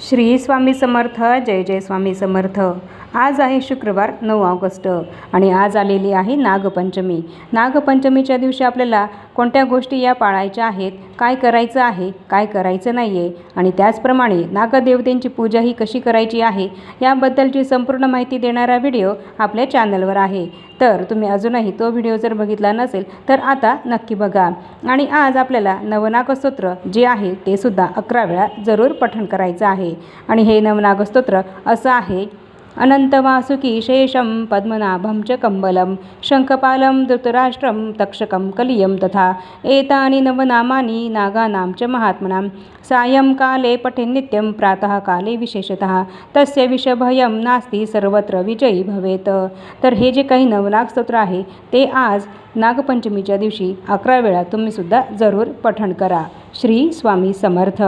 श्री स्वामी समर्थ जय जय स्वामी समर्थ. आज आहे शुक्रवार नऊ ऑगस्ट आणि आज आलेली आहे नागपंचमी. नागपंचमीच्या दिवशी आपल्याला कोणत्या गोष्टी या पाळायच्या आहेत काय करायचं आहे काय करायचं नाही आहे आणि त्याचप्रमाणे नागदेवतेंची पूजा ही कशी करायची आहे याबद्दलची संपूर्ण माहिती देणारा व्हिडिओ आपल्या चॅनलवर आहे. तर तुम्ही अजूनही तो व्हिडिओ जर बघितला नसेल तर आता नक्की बघा. आणि आज आपल्याला नवनागस्तोत्र जे आहे ते सुद्धा अकरा वेळा जरूर पठण करायचं आहे. आणि हे नवनागस्तोत्र असं आहे अनंतवासुकी शेषं पद्मनाभं च कम्बलं शङ्खपालं धृतराष्ट्रं तक्षकं कलियं तथा एतानि नवनामानि नागानां च महात्मनां। सायंकाले पठेन्नित्यं प्रातःकाले विशेषतः। तस्य विषभयं नास्ति सर्वत्र विजयी भवेत। तर हे जे काही नवनाग स्तोत्र आहे ते आज नागपंचमीच्या दिवशी अकरा वेळा तुम्हीसुद्धा जरूर पठण करा। श्री स्वामी समर्थ।